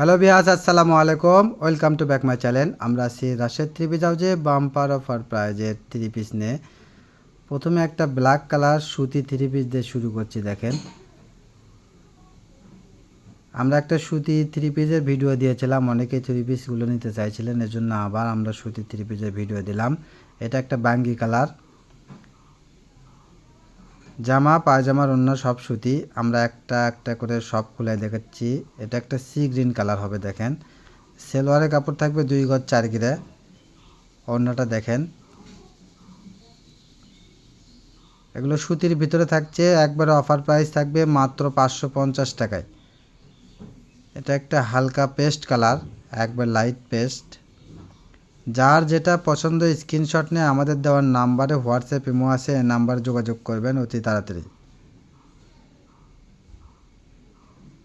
Hello বিয়াস আসসালামু আলাইকুম welcome to back my channel আমরা আছি রাশেদ থ্রি পিস হাউজে বাম্পার অফার প্রাইজের থ্রি পিস নিয়ে। প্রথমে একটা ব্ল্যাক কালার সুতি থ্রি পিস দিয়ে শুরু করছি, দেখেন। আমরা একটা সুতি থ্রি পিসের ভিডিও দিয়েছিলাম অনেকেই থ্রি পিসগুলো নিতে চাইছিলেন, এজন্য আবার আমরা সুতি থ্রি পিসের ভিডিও দিলাম। এটা একটা বাঙ্গি কালার জামা পায়জামার অন্য সব সুতি। আমরা একটা একটা করে সব খুলে দেখাচ্ছি। এটা একটা সি গ্রিন কালার হবে, দেখেন। সেলোয়ারের কাপড় থাকবে দুই গজ চার গিরে। অন্যটা দেখেন। এগুলো সুতির ভিতরে থাকছে, একবারে অফার প্রাইস থাকবে মাত্র পাঁচশো পঞ্চাশ টাকায়। এটা একটা হালকা পেস্ট কালার একবার লাইট পেস্ট যার যেটা পছন্দ স্ক্রিনশট নিয়ে আমাদের দেওয়ার নাম্বারে হোয়াটসঅ্যাপ ইমো আছে নাম্বারে যোগাযোগ করবেন অতি তাড়াতাড়ি।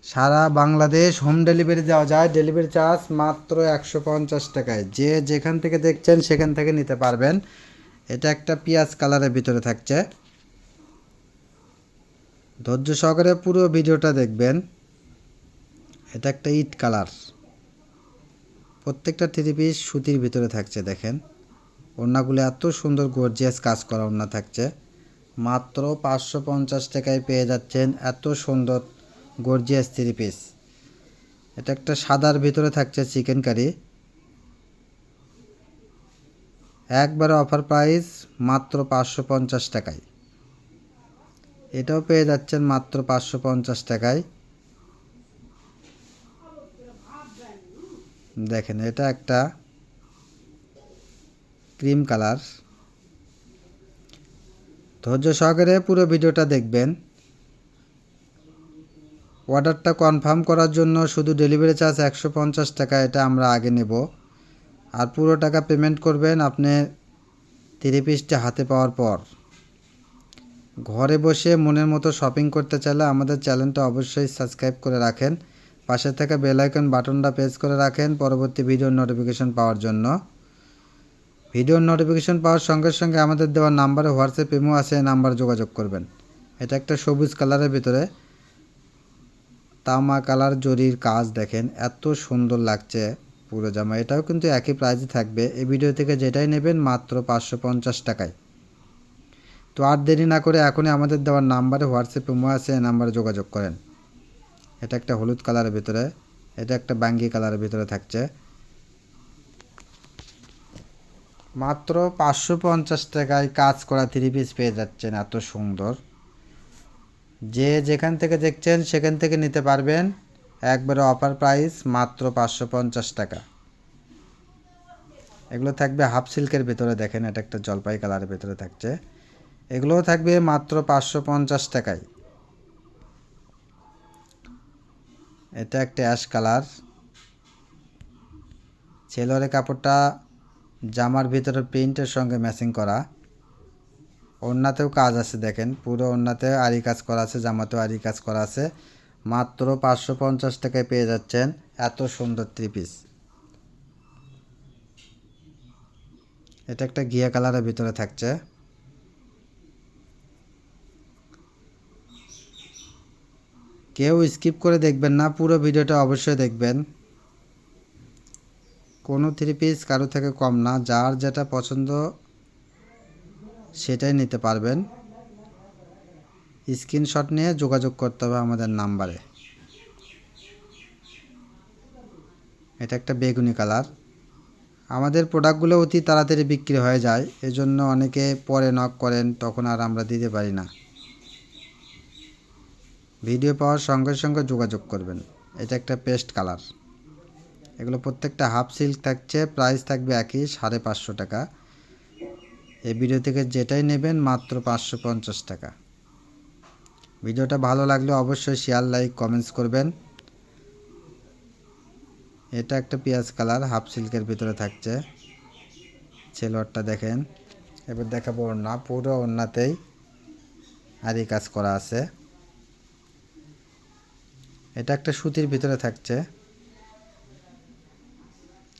সারা বাংলাদেশ হোম ডেলিভারি দেওয়া যায়। ডেলিভারি চার্জ মাত্র একশো পঞ্চাশ টাকায়। যে যেখান থেকে দেখছেন, সেখান থেকে নিতে পারবেন। এটা একটা পেঁয়াজ কালারের ভিতরে থাকছে। ধৈর্য সহকারে পুরো ভিডিওটা দেখবেন। এটা একটা ইট কালার। প্রত্যেকটা থ্রি পিস সুতির ভিতরে থাকছে, দেখেন। ওড়নাগুলো এত সুন্দর গর্জিয়াস কাজ করা ওড়না থাকছে। মাত্র পাঁচশো পঞ্চাশ টাকায় পেয়ে যাচ্ছেন এত সুন্দর গর্জিয়াস থ্রি পিস। এটা একটা সাদার ভিতরে থাকছে চিকেন কারি। একবারে অফার প্রাইস মাত্র পাঁচশো পঞ্চাশ টাকায়। এটাও পেয়ে যাচ্ছেন মাত্র পাঁচশো পঞ্চাশ টাকায়। দেখেন, এটা একটা ক্রিম কালার। ধৈর্য সহকারে পুরো ভিডিওটা দেখবেন। অর্ডারটা কনফার্ম করার জন্য শুধু ডেলিভারি চার্জ একশো পঞ্চাশ টাকা, এটা আমরা আগে নেব। আর পুরো টাকা পেমেন্ট করবেন আপনি থ্রি পিসটা হাতে পাওয়ার পর। ঘরে বসে মনের মতো শপিং করতে চাইলে আমাদের চ্যানেলটা অবশ্যই সাবস্ক্রাইব করে রাখেন। পাশে থাকা বেলাইকন বাটনটা প্রেস করে রাখেন পরবর্তী ভিডিওর নোটিফিকেশন পাওয়ার জন্য। ভিডিওর নোটিফিকেশন পাওয়ার সঙ্গে সঙ্গে আমাদের দেওয়া নাম্বারে হোয়াটসঅ্যাপ ইমো আছে নাম্বারে যোগাযোগ করবেন। এটা একটা সবুজ কালারের ভিতরে তামা কালার জরির কাজ দেখেন, এত সুন্দর লাগছে পুরো জামা। এটাও কিন্তু একই প্রাইজে থাকবে। এই ভিডিও থেকে যেটাই নেবেন মাত্র পাঁচশো পঞ্চাশ টাকায়। তো আর দেরি না করে এখনই আমাদের দেওয়ার নাম্বারে হোয়াটসঅ্যাপ ইমো আছে নাম্বারে যোগাযোগ করেন। এটা একটা হলুদ কালারের ভিতরে, এটা একটা বাঙ্গি কালারের ভিতরে থাকছে। মাত্র পাঁচশো পঞ্চাশ টাকায় কাজ করা থ্রি পিস পেয়ে যাচ্ছেন, এত সুন্দর। যে যেখান থেকে দেখছেন সেখান থেকে নিতে পারবেন, একবারে অফার প্রাইস মাত্র পাঁচশো পঞ্চাশ টাকা। এগুলো থাকবে হাফ সিল্কের ভিতরে, দেখেন এটা একটা জলপাই কালারের ভেতরে থাকছে। এগুলোও থাকবে মাত্র পাঁচশো পঞ্চাশ টাকায়। এটা একটা অ্যাশ কালার। ছেলের কাপড়টা জামার ভিতরে প্রিন্টের সঙ্গে ম্যাচিং করা। ওড়নাতেও কাজ আছে দেখেন, পুরো ওড়নাতে আরি কাজ করা আছে, জামাতেও আরি কাজ করা আছে। মাত্র পাঁচশো পঞ্চাশ টাকায় পেয়ে যাচ্ছেন, এত সুন্দর থ্রি পিস এটা একটা ঘিয়া কালারের ভিতরে থাকছে। কেউ স্কিপ করে দেখবেন না, পুরো ভিডিওটা অবশ্যই দেখবেন। কোনো থ্রি পিস কারও থেকে কম না, যার যেটা পছন্দ সেটাই নিতে পারবেন। স্ক্রিনশট নিয়ে যোগাযোগ করতে হবে আমাদের নাম্বারে। এটা একটা বেগুনি কালার। আমাদের প্রোডাক্টগুলো অতি তাড়াতাড়ি বিক্রি হয়ে যায়, এজন্য অনেকে পরে নক করেন, তখন আর আমরা দিতে পারি না। ভিডিও পাওয়ার সঙ্গে সঙ্গে যোগাযোগ করবেন। এটা একটা পেস্ট কালার। এগুলো প্রত্যেকটা হাফ সিল্ক থাকছে, প্রাইস থাকবে একই, সাড়ে পাঁচশো টাকা। এই ভিডিও থেকে যেটাই নেবেন মাত্র পাঁচশো পঞ্চাশ টাকা। ভিডিওটা ভালো লাগলে অবশ্যই শেয়ার লাইক কমেন্টস করবেন। এটা একটা পেঁয়াজ কালার, হাফ সিল্কের ভিতরে থাকছে। ছেলোয়ারটা দেখেন। এবার দেখাবো ওড়না, পুরো ওড়নাতেই আর এই কাজ করা আছে। এটা একটা সুতির ভিতরে থাকছে।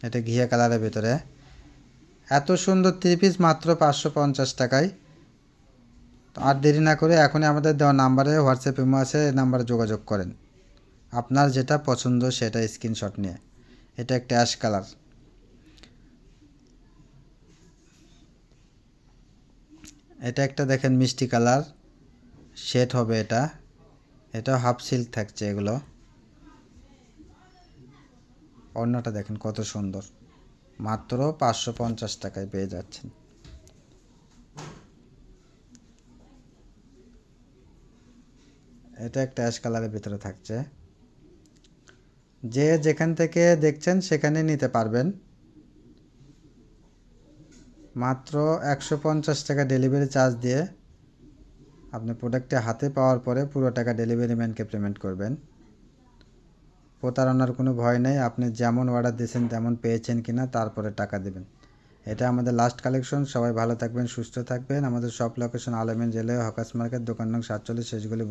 এটা ঘিয়া কালারের ভিতরে। এত সুন্দর থ্রি পিস মাত্র পাঁচশো পঞ্চাশ টাকায়। তো আর দেরি না করে এখনই আমাদের দেওয়া নাম্বারে হোয়াটসঅ্যাপ ইমো আছে নাম্বারে যোগাযোগ করেন। আপনার যেটা পছন্দ সেটা স্ক্রিনশট নিয়ে। এটা একটা অ্যাশ কালার এটা একটা দেখেন মিষ্টি কালার শেড হবে এটা। এটা হাফ সিল্ক থাকছে এগুলো। অন্যটা দেখেন কত সুন্দর। মাত্র পাঁচশো পঞ্চাশ টাকায় পেয়ে যাচ্ছেন। এটা একটা অ্যাশ কালারের ভিতরে থাকছে। যে যেখান থেকে দেখছেন সেখানে নিতে পারবেন। মাত্র একশো পঞ্চাশ টাকা ডেলিভারি চার্জ দিয়ে আপনি প্রোডাক্টটি হাতে পাওয়ার পরে পুরো টাকা ডেলিভারি ম্যানকে পেমেন্ট করবেন। প্রতারণার কোনো ভয় নেই, আপনি যেমন অর্ডার দিয়েছেন তেমন পেয়েছেন কি না তারপরে টাকা দেবেন। এটা আমাদের লাস্ট কালেকশন সবাই ভালো থাকবেন, সুস্থ থাকবেন। আমাদের সব লোকেশন আলমেন জেলে হকাস মার্কেট, দোকান নং সাতচল্লিশ, শেষগুলি